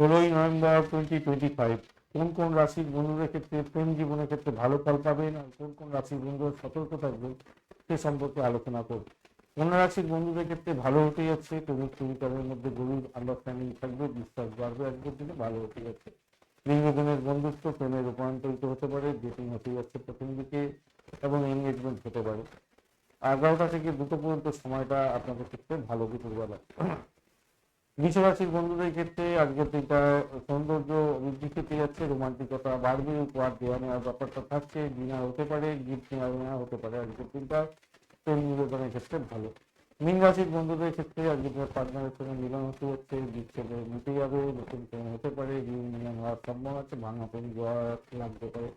ষোলোই November twenty twenty five কোন কোন রাশির বন্ধুদের ক্ষেত্রে প্রেম জীবনের ক্ষেত্রে ভালো ফল পাবেন আর কোন কোন রাশির বন্ধুরা সতর্ক থাকবেন সে সম্পর্কে আলোচনা করব। কন্যা রাশির বন্ধুদের ক্ষেত্রে ভালো হতে যাচ্ছে প্রেমিক প্রেমিকাদের মধ্যে গভীর আন্ডারস্ট্যান্ডিং থাকবে, বিশ্বাস বাড়বে আজকের দিনে ভালো হতে যাচ্ছে। লিঙ্গজনের বন্ধুত্ব প্রেমে রূপান্তরিত হতে পারে ডেটিং হতে যাচ্ছে প্রথম দিকে এবং এনগেজমেন্ট হতে পারে। এগারোটা থেকে দুটো পর্যন্ত সময়টা আপনাদের ক্ষেত্রে ভালো দুপুরবেলা বিশ্বরাশির বন্ধুদের ক্ষেত্রে আজকের দিনটা সৌন্দর্য বৃদ্ধি পেতে যাচ্ছে, রোমান্টিকতা বাড়বে, উপহার দেওয়া নেওয়ার ব্যাপারটা থাকছে, ডিনার হতে পারে গিফট নেওয়া নেওয়া হতে পারে আজকের দিনটা প্রেম নিবেদনের ক্ষেত্রে ভালো। মীন রাশির বন্ধুদের ক্ষেত্রে আজকে পার্টনারের সঙ্গে মিলন হতে যাচ্ছে বিচ্ছেদে মিটে যাবে, নতুন প্রেম হতে পারে রিউনিয়ন হওয়ার সম্ভাবনা আছে, ভাঙা প্রেম জোয়া লাগতে পারে।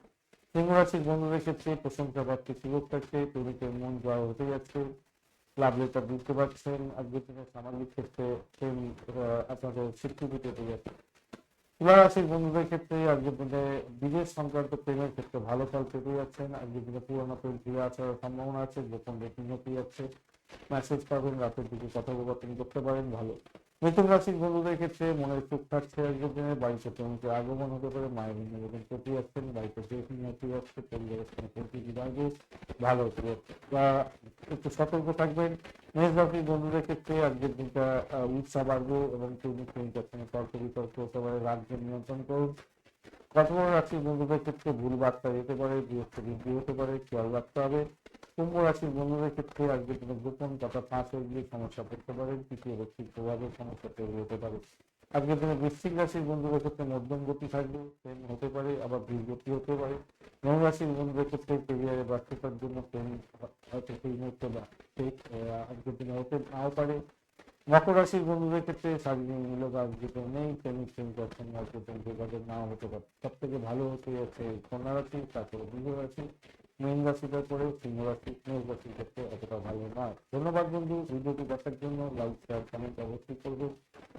সিংহ রাশির বন্ধুদের ক্ষেত্রে প্রশংসা প্রাপ্তির সুযোগ থাকছে প্রেমিকের মন জয় হতে যাচ্ছে। লাভ লেটার দিতে পারছেন আজকের দিনে সামাজিক ক্ষেত্রে আহ, আপনাদের স্বীকৃতি পেতে যাচ্ছে তুলা রাশির বন্ধুদের ক্ষেত্রে আজকের দিনে বিদেশ সংক্রান্ত প্রেমের ক্ষেত্রে ভালো ফল পেতে যাচ্ছেন আজকের দিনে পুরোনো প্রেম ফিরে আসার সম্ভাবনা আছে গোপন রেটিং হতে যাচ্ছে মেসেজ পাবেন রাতের দিকে কথোপকথন করতে পারেন ভালো মিথুন রাশির বন্ধুদের ক্ষেত্রে মনের সুখ থাকছে আজকের দিনে বাড়িতে প্রেমিকের আগমন হতে পারে মায়ের নিবেদন করতে যাচ্ছেন বাড়িতে ডেটিং হতে যাচ্ছে পরিবারের সঙ্গে প্রকৃতি রাখবে ভালো হতে বা একটু সতর্ক থাকবেন। রাশির বন্ধুদের ক্ষেত্রে আজকের দিনটা উৎসাহ বাড়বে এবং প্রেমিক সঙ্গে তর্ক বিতর্ক হতে পারে রাজ্য নিয়ন্ত্রণ করুন। কঠোর রাশির বন্ধুদের ক্ষেত্রে ভুল বার্তা যেতে পারে, বৃহস্পতি হতে পারে, খেয়াল রাখতে হবে। কুম্ভ রাশির বন্ধুদের ক্ষেত্রে আজকের দিনে গোপন কথা ফাঁস হয়ে গিয়ে সমস্যা পড়তে পারে, তৃতীয় ব্যক্তির প্রভাবে সমস্যা তৈরি হতে পারে। আজকের দিনে বৃশ্চিক রাশির বন্ধুদের ক্ষেত্রে মধ্যম গতি থাকবে, প্রেম হতে পারে, আবার ধীর গতি হতে পারে। ধনু রাশির বন্ধুদের ক্ষেত্রে কেরিয়ারে ব্যস্ততার জন্য প্রেম হয়তো সেই মুহূর্তে বা আজকের দিনে হতে নাও পারে। মকর রাশির বন্ধুদের ক্ষেত্রে শারীরিক মূল্য আজকে তো নেই, প্রেমিক প্রেমিকার সঙ্গে আজকে প্রেম যোগাযোগ নাও হতে পারে। সব থেকে ভালো হতে যাচ্ছে কন্যা রাশি, তারপরে বৃষ রাশি। মীন রাশিটার পরে সিংহ রাশি মেষ রাশির ক্ষেত্রে অতটা ভালো নয় ধন্যবাদ বন্ধু, ভিডিওটি দেখার জন্য লাইক শেয়ার কমেন্ট অবশ্যই করবেন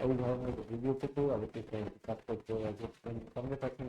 এই ধরনের ভিডিও পেতে অবশ্যই সাবস্ক্রাইব করে সঙ্গে থাকুন।